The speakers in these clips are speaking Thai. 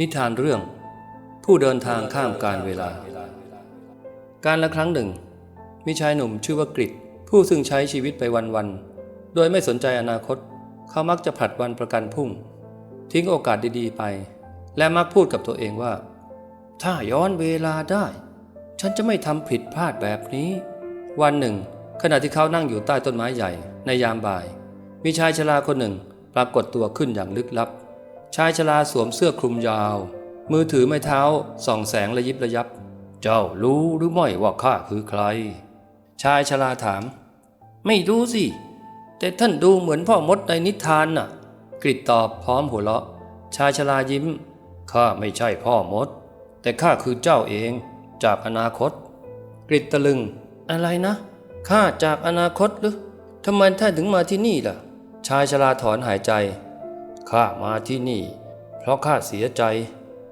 นิทานเรื่อง ผู้เดินทางข้ามการเวลา การละครั้งหนึ่ง มีชายหนุ่มชื่อว่ากริดผู้ซึ่งใช้ชีวิตไปวันๆ โดยไม่สนใจอนาคต เขามักจะผลัดวันประกันพรุ่ง ทิ้งโอกาสดีๆไป และมักพูดกับตัวเองว่า ถ้าย้อนเวลาได้ ฉันจะไม่ทำผิดพลาดแบบนี้ วันหนึ่ง ขณะที่เขานั่งอยู่ใต้ต้นไม้ใหญ่ในยามบ่าย มีชายชราคนหนึ่งปรากฏตัวขึ้นอย่างลึกลับ ชายชราสวมเสื้อคลุมยาว มือถือไม้เท้าส่องแสงระยิบระยับ เจ้ารู้หรือไม่ว่าข้าคือใคร ชายชราถาม ไม่รู้สิ แต่ท่านดูเหมือนพ่อมดในนิทานน่ะ กริดตอบพร้อมหัวเราะ ชายชรายิ้มข้าไม่ใช่พ่อมด แต่ข้าคือเจ้าเองจากอนาคต กริดตะลึง อะไรนะข้าจากอนาคตหรือทำไมท่านถึงมาที่นี่ล่ะ ชายชราถอนหายใจ ข้ามาที่นี่ เพราะข้าเสียใจ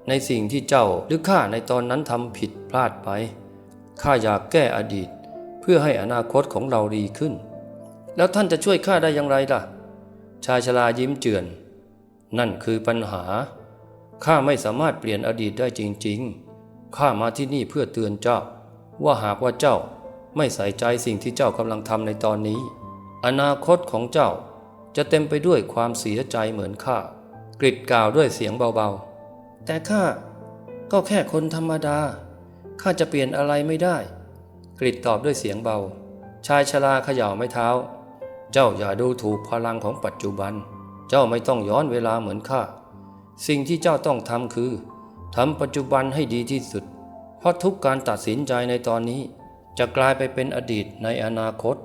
ในสิ่งที่เจ้าหรือข้าในตอนนั้นทำผิดพลาดไป ข้าอยากแก้อดีต เพื่อให้อนาคตของเราดีขึ้น แล้วท่านจะช่วยข้าได้อย่างไรล่ะ ชายชรายิ้มเจือน นั่นคือปัญหา ข้าไม่สามารถเปลี่ยนอดีตได้จริง ๆ ข้ามาที่นี่เพื่อเตือนเจ้า ว่าหากว่าเจ้าไม่ใส่ใจสิ่งที่เจ้ากำลังทำในตอนนี้ อนาคตของเจ้า จะเต็มไปด้วยความเสียใจเหมือนข้ากริดกล่าวด้วยเสียงเบาๆ แต่ข้าก็แค่คนธรรมดาข้าจะเปลี่ยนอะไรไม่ได้ กริดตอบด้วยเสียงเบา ชายชราเขย่าไม้เท้า เจ้าอย่าดูถูกพลังของปัจจุบัน เจ้าไม่ต้องย้อนเวลาเหมือนข้าสิ่งที่เจ้าต้องทำคือทำปัจจุบันให้ดีที่สุด เพราะทุกการตัดสินใจในตอนนี้ จะกลายไปเป็นอดีตในอนาคต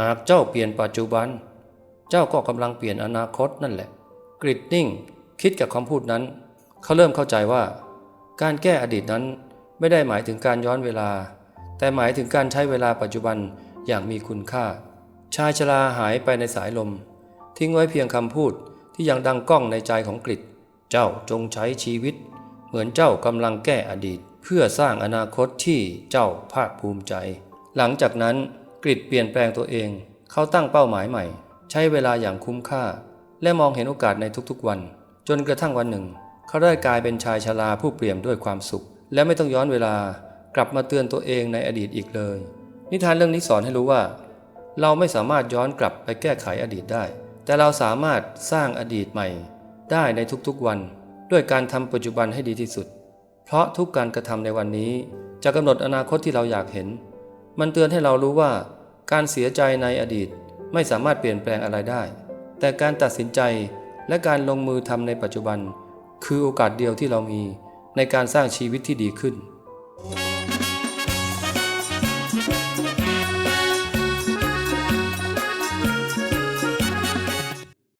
หากเจ้าเปลี่ยนปัจจุบัน เจ้าก็กำลังเปลี่ยนอนาคตนั่นแหละ กริดนิ่ง คิดกับคำพูดนั้น เขาเริ่มเข้าใจว่า การแก้อดีตนั้นไม่ได้หมายถึงการย้อนเวลา แต่หมายถึงการใช้เวลาปัจจุบันอย่างมีคุณค่า ชายชราหายไปในสายลม ทิ้งไว้เพียงคำพูดที่ยังดังก้องในใจของกริดเจ้าจงใช้ชีวิต เหมือนเจ้ากำลังแก้อดีต เพื่อสร้างอนาคตที่เจ้าภาคภูมิใจ หลังจากนั้นกริดเปลี่ยนแปลงตัวเอง เขาตั้งเป้าหมายใหม่ ใช้เวลาอย่างคุ้มค่า และมองเห็นโอกาสในทุกๆวัน จนกระทั่งวันหนึ่ง เขาได้กลายเป็นชายชราผู้เปี่ยมด้วยความสุข และไม่ต้องย้อนเวลากลับมาเตือนตัวเองในอดีตอีกเลย นิทานเรื่องนี้สอนให้รู้ว่า เราไม่สามารถย้อนกลับไปแก้ไขอดีตได้ แต่เราสามารถสร้างอดีตใหม่ ได้ในทุกๆวัน ด้วยการทำปัจจุบันให้ดีที่สุด เพราะทุกการกระทำในวันนี้ จะกำหนดอนาคตที่เราอยากเห็น มันเตือนให้เรารู้ว่า การเสียใจในอดีต ไม่สามารถเปลี่ยนแปลงอะไรได้ แต่การตัดสินใจและการลงมือทำในปัจจุบัน คือโอกาสเดียวที่เรามีในการสร้างชีวิตที่ดีขึ้น